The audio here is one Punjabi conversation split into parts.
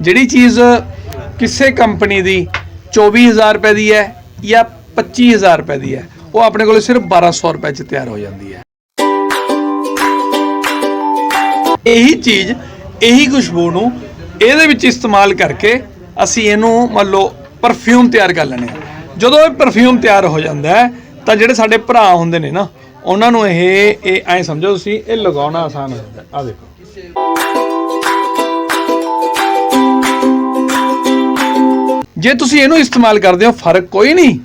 ਜਿਹੜੀ ਚੀਜ਼ ਕਿਸੇ ਕੰਪਨੀ ਦੀ 24000 ਰੁਪਏ ਦੀ ਹੈ ਜਾਂ 25000 ਰੁਪਏ ਦੀ ਹੈ, ਉਹ ਆਪਣੇ ਕੋਲ ਸਿਰਫ 1200 ਰੁਪਏ ਚ ਤਿਆਰ ਹੋ ਜਾਂਦੀ ਹੈ। ਇਹੀ ਚੀਜ਼, ਇਹੀ ਖੁਸ਼ਬੂ ਨੂੰ ਇਹਦੇ ਵਿੱਚ ਇਸਤੇਮਾਲ ਕਰਕੇ ਅਸੀਂ ਇਹਨੂੰ ਮੰਨ ਲਓ ਪਰਫਿਊਮ ਤਿਆਰ ਕਰ ਲੈਣੇ ਆ ਜਦੋਂ ਇਹ ਪਰਫਿਊਮ ਤਿਆਰ ਹੋ ਜਾਂਦਾ ਹੈ, ਤਾਂ ਜਿਹੜੇ ਸਾਡੇ ਭਰਾ ਹੁੰਦੇ ਨੇ ਨਾ, ਉਹਨਾਂ ਨੂੰ ਇਹ ਇਹ ਐਂ ਸਮਝੋ ਤੁਸੀਂ, ਇਹ ਲਗਾਉਣਾ ਆਸਾਨ ਹੋ ਜਾਂਦਾ ਆ ਦੇਖੋ। ਜੇ ਤੁਸੀਂ ਇਹਨੂੰ ਇਸਤੇਮਾਲ ਕਰਦੇ ਹੋ, ਫ਼ਰਕ ਕੋਈ ਨਹੀਂ।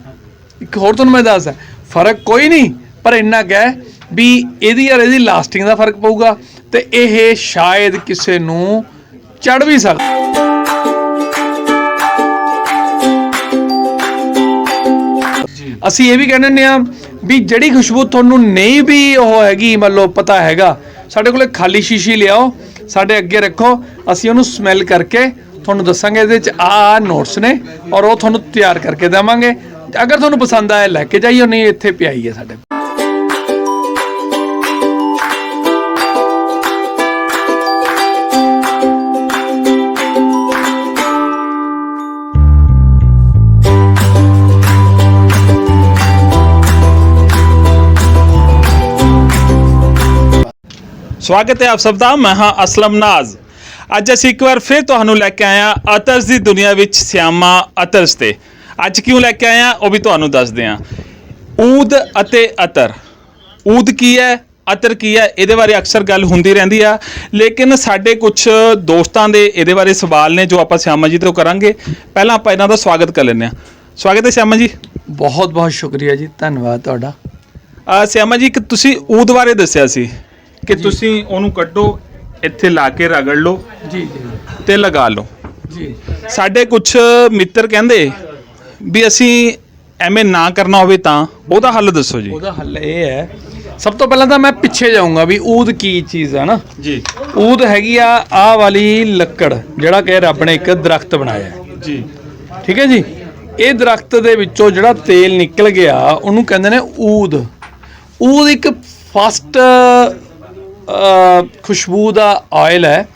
ਇੱਕ ਹੋਰ ਤੁਹਾਨੂੰ ਮੈਂ ਦੱਸਦਾ, ਫ਼ਰਕ ਕੋਈ ਨਹੀਂ, ਪਰ ਇੰਨਾ ਕਹਿ ਵੀ ਇਹਦੀ ਯਾਰ ਇਹਦੀ ਲਾਸਟਿੰਗ ਦਾ ਫ਼ਰਕ ਪਊਗਾ ਤੇ ਇਹ ਸ਼ਾਇਦ ਕਿਸੇ ਨੂੰ ਚੜ ਵੀ ਸਕਦਾ। ਅਸੀਂ ਇਹ ਵੀ ਕਹਿੰਦੇ ਨੇ ਆ ਵੀ ਜਿਹੜੀ ਖੁਸ਼ਬੂ ਤੁਹਾਨੂੰ ਨਹੀਂ ਵੀ ਉਹ ਹੈਗੀ, ਮੰਨ ਲਓ ਪਤਾ ਹੈਗਾ, ਸਾਡੇ ਕੋਲੇ ਖਾਲੀ ਸ਼ੀਸ਼ੀ ਲਿਆਓ, ਸਾਡੇ ਅੱਗੇ ਰੱਖੋ, ਅਸੀਂ ਉਹਨੂੰ ਸਮੈਲ ਕਰਕੇ ਤੁਹਾਨੂੰ ਦੱਸਾਂਗੇ ਇਹਦੇ ਵਿੱਚ ਆ ਆ ਨੋਟਸ ਨੇ ਔਰ ਉਹ ਤੁਹਾਨੂੰ ਤਿਆਰ ਕਰਕੇ ਦੇਵਾਂਗੇ। ਅਗਰ ਤੁਹਾਨੂੰ ਪਸੰਦ ਆਇਆ, ਲੈ ਕੇ ਜਾਈਓ, ਨਹੀਂ ਇੱਥੇ ਪਿਆਈ ਹੈ ਸਾਡੇ ਸਵਾਗਤ ਹੈ ਆਪ ਸਭ ਦਾ, ਮੈਂ ਹਾਂ ਅਸਲਮ ਨਾਜ਼। ਅੱਜ ਅਸੀਂ ਇੱਕ ਵਾਰ ਫਿਰ ਤੁਹਾਨੂੰ ਲੈ ਕੇ ਹਾਂ ਅਤਰਸ ਦੀ ਦੁਨੀਆ ਵਿੱਚ ਸਿਆਮਾ ਅਤਰਸ ਤੇ। ਅੱਜ ਕਿਉਂ ਲੈ ਕੇ ਹਾਂ ਉਹ ਵੀ ਤੁਹਾਨੂੰ ਦੱਸਦੇ ਹਾਂ ਊਦ ਅਤੇ ਅਤਰ। ਊਦ ਕੀ ਹੈ? ਅਤਰ ਕੀ ਹੈ? ਇਹਦੇ ਬਾਰੇ ਅਕਸਰ ਗੱਲ ਹੁੰਦੀ ਰਹਿੰਦੀ ਆ। ਲੇਕਿਨ ਸਾਡੇ ਕੁਝ ਦੋਸਤਾਂ ਦੇ ਇਹਦੇ ਬਾਰੇ ਸਵਾਲ ਨੇ ਜੋ ਆਪਾਂ ਸਿਆਮਾ ਜੀ ਤੋਂ ਕਰਾਂਗੇ। ਪਹਿਲਾਂ ਆਪਾਂ ਇਹਨਾਂ ਦਾ ਸਵਾਗਤ ਕਰ ਲੈਂਦੇ ਹਾਂ ਸਵਾਗਤ ਹੈ ਸਿਆਮਾ ਜੀ। ਬਹੁਤ ਬਹੁਤ ਸ਼ੁਕਰੀਆ ਜੀ। ਧੰਨਵਾਦ ਤੁਹਾਡਾ। ਸਿਆਮਾ ਜੀ ਕਿ ਤੁਸੀਂ ਊਦ ਬਾਰੇ ਦੱਸਿਆ ਸੀ ਕਿ ਤੁਸੀਂ ਉਹਨੂੰ ਕੱਢੋ। ਇੱਥੇ ਲਾ ਕੇ ਰਗੜ ਲਓ ਜੀ ਜੀ। ਤੇ ਲਗਾ ਲਓ। ਜੀ। ਸਾਡੇ ਕੁਝ ਮਿੱਤਰ ਕਹਿੰਦੇ ਵੀ ਅਸੀਂ ਐਵੇਂ ਨਾ ਕਰਨਾ ਹੋਵੇ ਤਾਂ ਉਹਦਾ ਹੱਲ ਦੱਸੋ ਜੀ। ਉਹਦਾ ਹੱਲ ਇਹ ਹੈ ਸਭ ਤੋਂ ਪਹਿਲਾਂ ਤਾਂ ਮੈਂ ਪਿੱਛੇ ਜਾਊਂਗਾ ਵੀ ਊਦ ਕੀ ਚੀਜ਼ ਹੈ ਨਾ। ਜੀ। ਊਦ ਹੈਗੀ ਆ ਆਹ ਵਾਲੀ ਲੱਕੜ ਜਿਹੜਾ ਕਿ ਰੱਬ ਨੇ ਇੱਕ ਦਰਖਤ ਬਣਾਇਆ ਜੀ। ਠੀਕ ਹੈ ਜੀ? ਇਹ ਦਰਖਤ ਦੇ ਵਿੱਚੋਂ ਜਿਹੜਾ ਤੇਲ ਨਿਕਲ ਗਿਆ ਉਹਨੂੰ ਕਹਿੰਦੇ ਨੇ ਊਦ। ਊਦ ਇੱਕ ਫਸਟ ਖੁਸ਼ਬੂ ਦਾ ਆਇਲ ਹੈ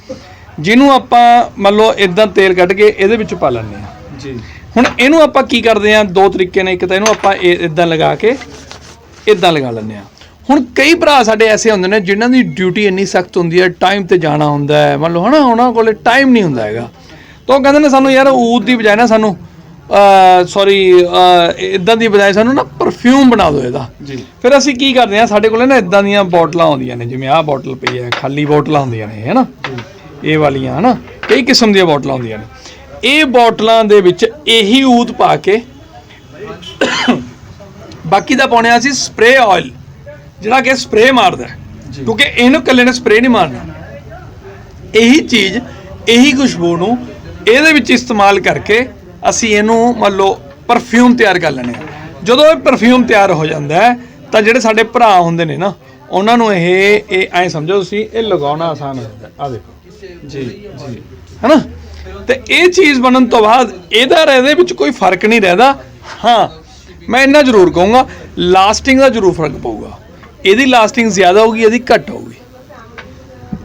ਜਿਹਨੂੰ ਆਪਾਂ ਮੰਨ ਲਓ ਇਦਾਂ ਤੇਲ ਕੱਢ ਕੇ ਇਹਦੇ ਵਿੱਚ ਪਾ ਲੈਂਦੇ ਆ ਜੀ। ਹੁਣ ਇਹਨੂੰ ਆਪਾਂ ਕੀ ਕਰਦੇ ਆ ਦੋ ਤਰੀਕੇ ਨੇ ਇੱਕ ਤਾਂ ਇਹਨੂੰ ਆਪਾਂ ਇਦਾਂ ਲਗਾ ਕੇ ਇਦਾਂ ਲਗਾ ਲੈਂਦੇ ਆ ਹੁਣ ਕਈ ਭਰਾ ਸਾਡੇ ਐਸੇ ਹੁੰਦੇ ਨੇ ਜਿਨ੍ਹਾਂ ਦੀ ਡਿਊਟੀ ਇੰਨੀ ਸਖਤ ਹੁੰਦੀ ਹੈ ਟਾਈਮ ਤੇ ਜਾਣਾ ਹੁੰਦਾ ਹੈ। ਮੰਨ ਲਓ ਹਨਾ ਉਹਨਾਂ ਕੋਲੇ ਟਾਈਮ ਨਹੀਂ ਹੁੰਦਾ ਹੈਗਾ। ਤਾਂ ਉਹ ਕਹਿੰਦੇ ਨੇ ਸਾਨੂੰ ਯਾਰ ਊਦ ਦੀ ਬਜਾਏ ਨਾ ਸਾਨੂੰ ਸੌਰੀ ਇਦਾਂ ਦੀ ਬਜਾਏ ਸਾਨੂੰ ਨਾ ਪਰਫਿਊਮ ਬਣਾ ਦਿਓ ਇਹਦਾ। ਜੀ। ਫਿਰ ਅਸੀਂ ਕੀ ਕਰਦੇ ਆ ਸਾਡੇ ਕੋਲੇ ਨਾ ਇਦਾਂ ਦੀਆਂ ਬੋਟਲਾਂ ਆਉਂਦੀਆਂ ਨੇ ਜਿਵੇਂ ਆਹ ਬੋਟਲ ਪਈ ਹੈ ਖਾਲੀ ਬੋਟਲਾਂ ਹੁੰਦੀਆਂ ਨੇ ਹੈਨਾ? ਇਹ ਵਾਲੀਆਂ ਹਨਾ? ਕਈ ਕਿਸਮ ਦੀਆਂ ਬੋਟਲਾਂ ਹੁੰਦੀਆਂ ਨੇ। ਇਹ ਬੋਟਲਾਂ ਦੇ ਵਿੱਚ ਇਹੀ ਊਦ ਪਾ ਕੇ ਬਾਕੀ ਦਾ ਪਾਉਣੇ ਆ ਸੀ ਸਪਰੇ ਆਇਲ ਜਿਹੜਾ ਕਿ ਸਪਰੇ ਮਾਰਦਾ। ਕਿਉਂਕਿ ਇਹਨੂੰ ਇਕੱਲੇ ਨੇ ਸਪਰੇ ਨਹੀਂ ਮਾਰਨਾ। ਇਹੀ ਚੀਜ਼ ਇਹੀ ਖੁਸ਼ਬੂ ਨੂੰ ਇਹਦੇ ਵਿੱਚ ਇਸਤੇਮਾਲ ਕਰਕੇ ਅਸੀਂ ਇਹਨੂੰ ਮੰਨ ਲਓ ਪਰਫਿਊਮ ਤਿਆਰ ਕਰ ਲੈਣੇ ਆ ਜਦੋਂ ਇਹ ਪਰਫਿਊਮ ਤਿਆਰ ਹੋ ਜਾਂਦਾ ਹੈ, ਤਾਂ ਜਿਹੜੇ ਸਾਡੇ ਭਰਾ ਹੁੰਦੇ ਨੇ ਨਾ, ਉਹਨਾਂ ਨੂੰ ਇਹ ਇਹ ਐਂ ਸਮਝੋ ਤੁਸੀਂ, ਇਹ ਲਗਾਉਣਾ ਆਸਾਨ ਹੋ ਜਾਂਦਾ। ਆ ਦੇਖੋ। ਜੀ ਜੀ। ਹੈਨਾ? ਤੇ ਇਹ ਚੀਜ਼ ਬਣਨ ਤੋਂ ਬਾਅਦ ਇਹਦਾ ਔਰ ਇਹਦੇ ਵਿੱਚ ਕੋਈ ਫ਼ਰਕ ਨਹੀਂ ਰਹਿੰਦਾ। ਹਾਂ, ਮੈਂ ਇੰਨਾ ਜ਼ਰੂਰ ਕਹੂੰਗਾ ਲਾਸਟਿੰਗ ਦਾ ਜ਼ਰੂਰ ਫ਼ਰਕ ਪਊਗਾ। ਇਹਦੀ ਲਾਸਟਿੰਗ ਜ਼ਿਆਦਾ ਹੋਊਗੀ, ਇਹਦੀ ਘੱਟ ਹੋਊਗੀ।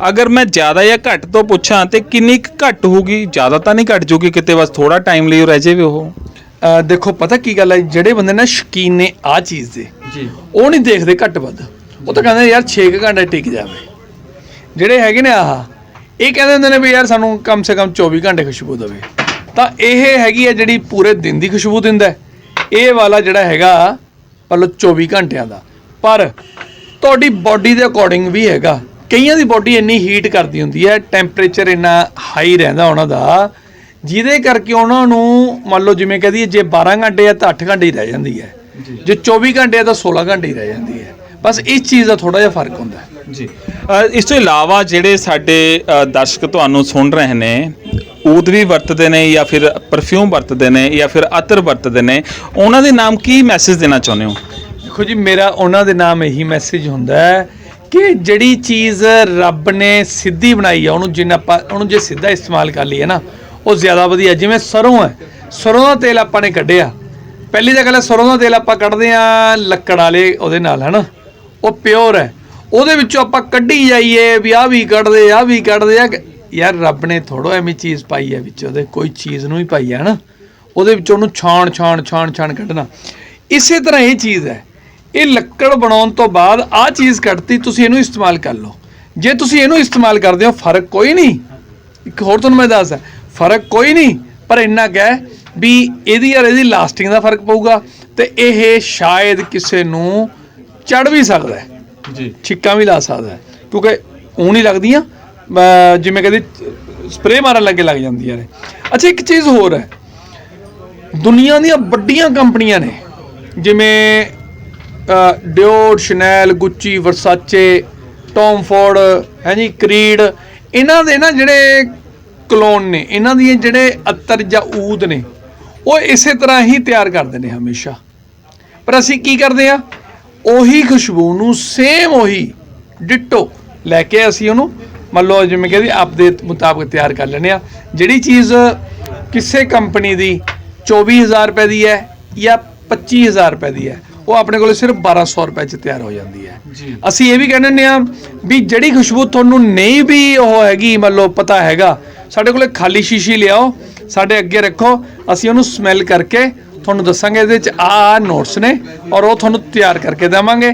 ਅਗਰ ਮੈਂ ਜ਼ਿਆਦਾ ਜਾਂ ਘੱਟ ਤੋਂ ਪੁੱਛਾਂ, ਤੇ ਕਿੰਨੀ ਕੁ ਘੱਟ ਹੋਊਗੀ? ਜ਼ਿਆਦਾ ਤਾਂ ਨਹੀਂ ਘੱਟ ਜੂਗੀ, ਕਿਤੇ ਬਸ ਥੋੜਾ ਟਾਈਮ ਲਈ ਉਹ ਰਹਿ ਜਾਵੇ ਉਹ। ਦੇਖੋ ਪਤਾ ਕੀ ਗੱਲ ਹੈ? ਜਿਹੜੇ ਬੰਦੇ ਨਾ ਸ਼ਕੀਨ ਨੇ ਆ ਚੀਜ਼ ਦੇ ਜੀ। ਉਹ ਨਹੀਂ ਦੇਖਦੇ ਘੱਟ ਵੱਧ। ਉਹ ਤਾਂ ਕਹਿੰਦੇ ਯਾਰ 6 ਘੰਟੇ ਟਿਕ ਜਾਵੇ। ਜਿਹੜੇ ਹੈਗੇ ਨੇ ਆਹ ਇਹ ਕਹਿੰਦੇ ਹੁੰਦੇ ਨੇ ਵੀ ਯਾਰ ਸਾਨੂੰ ਕਮ ਸੇ ਕਮ 24 ਘੰਟੇ ਖੁਸ਼ਬੂ ਦੇਵੇ। ਤਾਂ ਇਹ ਹੈਗੀ ਹੈ ਜਿਹੜੀ ਪੂਰੇ ਦਿਨ ਦੀ ਖੁਸ਼ਬੂ ਦਿੰਦਾ। ਇਹ ਵਾਲਾ ਜਿਹੜਾ ਹੈਗਾ ਮਤਲਬ 24 ਘੰਟਿਆਂ ਦਾ। ਪਰ ਤੁਹਾਡੀ ਬਾਡੀ ਦੇ ਅਕੋਰਡਿੰਗ ਵੀ ਹੈਗਾ। ਕਈਆਂ ਦੀ ਬਾਡੀ ਇੰਨੀ ਹੀਟ ਕਰਦੀ ਹੁੰਦੀ ਹੈ ਟੈਂਪਰੇਚਰ ਇੰਨਾ ਹਾਈ ਰਹਿੰਦਾ ਉਹਨਾਂ ਦਾ। ਜਿਹਦੇ ਕਰਕੇ ਉਹਨਾਂ ਨੂੰ ਮੰਨ ਲਓ ਜਿਵੇਂ ਕਹਦੀ ਜੇ 12 ਘੰਟੇ ਆ ਤਾਂ 8 ਘੰਟੇ ਹੀ ਰਹਿ ਜਾਂਦੀ ਹੈ। ਜੇ। 24 ਘੰਟੇ ਆ ਤਾਂ 16 ਘੰਟੇ ਹੀ ਰਹਿ ਜਾਂਦੀ ਹੈ। ਬਸ ਇਸ ਚੀਜ਼ ਦਾ ਥੋੜਾ ਜਿਹਾ ਫ਼ਰਕ ਹੁੰਦਾ ਹੈ। ਜੀ। ਇਸ ਤੋਂ ਇਲਾਵਾ ਜਿਹੜੇ ਸਾਡੇ ਦਰਸ਼ਕ ਤੁਹਾਨੂੰ ਸੁਣ ਰਹੇ ਨੇ ਊਦ ਵੀ ਵਰਤਦੇ ਨੇ ਜਾਂ ਫਿਰ ਪਰਫਿਊਮ ਵਰਤਦੇ ਨੇ ਜਾਂ ਫਿਰ ਅਤਰ ਵਰਤਦੇ ਨੇ ਉਹਨਾਂ ਦੇ ਨਾਮ ਕੀ ਮੈਸੇਜ ਦੇਣਾ ਚਾਹੁੰਦੇ ਹੋ? ਦੇਖੋ ਜੀ ਮੇਰਾ ਉਹਨਾਂ ਦੇ ਨਾਮ ਇਹੀ ਮੈਸੇਜ ਹੁੰਦਾ ਹੈ ਕਿ ਜਿਹੜੀ ਚੀਜ਼ ਰੱਬ ਨੇ ਸਿੱਧੀ ਬਣਾਈ ਆ ਉਹਨੂੰ ਜਿੰਨਾ ਆਪਾਂ ਉਹਨੂੰ ਜੇ ਸਿੱਧਾ ਇਸਤੇਮਾਲ ਕਰ ਲਈਏ ਨਾ ਉਹ ਜ਼ਿਆਦਾ ਵਧੀਆ, ਜਿਵੇਂ ਸਰੋਂ ਹੈ। ਸਰੋਂ ਦਾ ਤੇਲ ਆਪਾਂ ਨੇ ਕੱਢਿਆ। ਪਹਿਲੀ ਤਾਂ ਗੱਲ ਹੈ, ਸਰੋਂ ਦਾ ਤੇਲ ਆਪਾਂ ਕੱਢਦੇ ਆ ਲੱਕੜ ਵਾਲੇ ਉਹਦੇ ਨਾਲ, ਹਨਾ? ਉਹ ਪਿਓਰ ਹੈ। ਉਹਦੇ ਵਿੱਚੋਂ ਆਪਾਂ ਕੱਢੀ ਜਾਈਏ ਵੀ ਆਹ ਵੀ ਕੱਢਦੇ, ਆਹ ਵੀ ਕੱਢਦੇ ਆ। ਯਾਰ ਰੱਬ ਨੇ ਥੋੜੋ ਐਵੇਂ ਚੀਜ਼ ਪਾਈ ਹੈ ਵਿੱਚ, ਉਹਦੇ ਕੋਈ ਚੀਜ਼ ਨੂੰ ਹੀ ਪਾਈ ਹੈ ਨਾ ਉਹਦੇ ਵਿੱਚ ਉਹਨੂੰ ਛਾਣ ਛਾਣ ਛਾਣ ਛਾਣ ਕੱਢਣਾ। ਇਸੇ ਤਰ੍ਹਾਂ ਇਹ ਚੀਜ਼ ਹੈ। ਇਹ ਲੱਕੜ ਬਣਾਉਣ ਤੋਂ ਬਾਅਦ ਆਹ ਚੀਜ਼ ਕੱਢਤੀ, ਤੁਸੀਂ ਇਹਨੂੰ ਇਸਤੇਮਾਲ ਕਰ ਲਓ। ਜੇ ਤੁਸੀਂ ਇਹਨੂੰ ਇਸਤੇਮਾਲ ਕਰਦੇ ਹੋ, ਫ਼ਰਕ ਕੋਈ ਨਹੀਂ। ਇੱਕ ਹੋਰ ਤੁਹਾਨੂੰ ਮੈਂ ਦੱਸਦਾ ਫ਼ਰਕ ਕੋਈ ਨਹੀਂ ਪਰ ਇੰਨਾ ਕੁ ਹੈ ਵੀ ਇਹਦੀ ਔਰ ਇਹਦੀ ਲਾਸਟਿੰਗ ਦਾ ਫ਼ਰਕ ਪਊਗਾ ਤੇ ਇਹ ਸ਼ਾਇਦ ਕਿਸੇ ਨੂੰ ਚੜ ਵੀ ਸਕਦਾ ਹੈ। ਜੀ। ਛਿੱਕਾਂ ਵੀ ਲਾ ਸਕਦਾ ਹੈ। ਕਿਉਂਕਿ ਊਂ ਨਹੀਂ ਲੱਗਦੀਆਂ ਜਿਵੇਂ ਕਹਿੰਦੇ ਸਪਰੇਅ ਮਾਰਨ ਲੱਗੇ ਲੱਗ ਜਾਂਦੀਆਂ ਨੇ। ਅੱਛਾ ਇੱਕ ਚੀਜ਼ ਹੋਰ ਹੈ। ਦੁਨੀਆ ਦੀਆਂ ਵੱਡੀਆਂ ਕੰਪਨੀਆਂ ਨੇ ਜਿਵੇਂ Dior Chanel Gucci Versace Tom Ford ਹੈ ਜੀ ਕਰੀਡ ਇਹਨਾਂ ਦੇ ਨਾ ਜਿਹੜੇ ਕਲੋਨ ਨੇ ਇਹਨਾਂ ਦੀਆਂ ਜਿਹੜੇ ਅਤਰ ਜਾਂ ਊਦ ਨੇ ਉਹ ਇਸੇ ਤਰ੍ਹਾਂ ਹੀ ਤਿਆਰ ਕਰਦੇ ਨੇ ਹਮੇਸ਼ਾ। ਪਰ ਅਸੀਂ ਕੀ ਕਰਦੇ ਆ ਉਹੀ ਖੁਸ਼ਬੂ ਨੂੰ ਸੇਮ ਉਹੀ ਡਿਟੋ ਲੈ ਕੇ ਅਸੀਂ ਉਹਨੂੰ ਮੰਨ ਲਓ ਜਿਵੇਂ ਕਹਿੰਦੇ ਆਪਦੇ ਮੁਤਾਬਕ ਤਿਆਰ ਕਰ ਲੈਂਦੇ ਆ ਜਿਹੜੀ ਚੀਜ਼ ਕਿਸੇ ਕੰਪਨੀ ਦੀ 24000 ਰੁਪਏ ਦੀ ਹੈ ਜਾਂ 25000 ਰੁਪਏ ਦੀ ਹੈ ਉਹ ਆਪਣੇ ਕੋਲ ਸਿਰਫ 1200 ਰੁਪਏ ਚ ਤਿਆਰ ਹੋ ਜਾਂਦੀ ਹੈ। ਅਸੀਂ ਇਹ ਵੀ ਕਹਿੰਦੇ ਆ ਵੀ ਜਿਹੜੀ ਖੁਸ਼ਬੂ ਤੁਹਾਨੂੰ ਨਹੀਂ ਵੀ ਉਹ ਹੈਗੀ ਮੰਨ ਲਓ ਪਤਾ ਹੈਗਾ ਸਾਡੇ ਕੋਲੇ ਖਾਲੀ ਸ਼ੀਸ਼ੀ ਲਿਆਓ, ਸਾਡੇ ਅੱਗੇ ਰੱਖੋ, ਅਸੀਂ ਉਹਨੂੰ ਸਮੈਲ ਕਰਕੇ ਤੁਹਾਨੂੰ ਦੱਸਾਂਗੇ ਇਹਦੇ ਵਿੱਚ ਆ ਆ ਨੋਟਸ ਨੇ ਔਰ ਉਹ ਤੁਹਾਨੂੰ ਤਿਆਰ ਕਰਕੇ ਦੇਵਾਂਗੇ।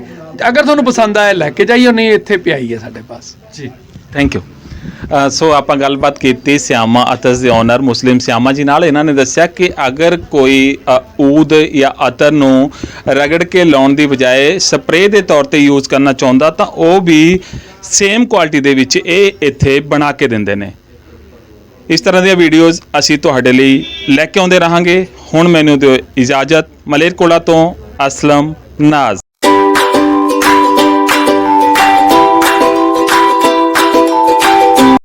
ਅਗਰ ਤੁਹਾਨੂੰ ਪਸੰਦ ਆਇਆ ਲੈ ਕੇ ਜਾਈਓ, ਨਹੀਂ ਇੱਥੇ ਪਿਆਈ ਹੈ ਸਾਡੇ ਪਾਸ। ਜੀ ਥੈਂਕ ਯੂ ਸੋ ਆਪਾਂ ਗੱਲਬਾਤ ਕੀਤੀ ਸਿਆਮਾ ਅਤਰ ਦੇ ਓਨਰ ਮੁਸਲਿਮ ਸਿਆਮਾ ਜੀ ਨਾਲ। ਇਹਨਾਂ ਨੇ ਦੱਸਿਆ ਕਿ ਅਗਰ ਕੋਈ ਊਦ ਜਾਂ ਅਤਰ ਨੂੰ ਰਗੜ ਕੇ ਲਾਉਣ ਦੀ ਬਜਾਏ ਸਪਰੇਅ ਦੇ ਤੌਰ ਤੇ ਯੂਜ਼ ਕਰਨਾ ਚਾਹੁੰਦਾ ਤਾਂ ਉਹ ਵੀ ਸੇਮ ਕੁਆਲਿਟੀ ਦੇ ਵਿੱਚ ਇਹ ਇੱਥੇ ਬਣਾ ਕੇ ਦਿੰਦੇ ਨੇ। ਇਸ ਤਰ੍ਹਾਂ ਦੀਆਂ ਵੀਡੀਓਜ਼ ਅਸੀਂ ਤੁਹਾਡੇ ਲਈ ਲੈ ਕੇ ਆਉਂਦੇ ਰਹਾਂਗੇ। ਹੁਣ ਮੈਨੂੰ ਦਿਓ ਇਜਾਜ਼ਤ। ਮਲੇਰਕੋਲਾ ਤੋਂ ਅਸਲਮ ਨਾਜ਼।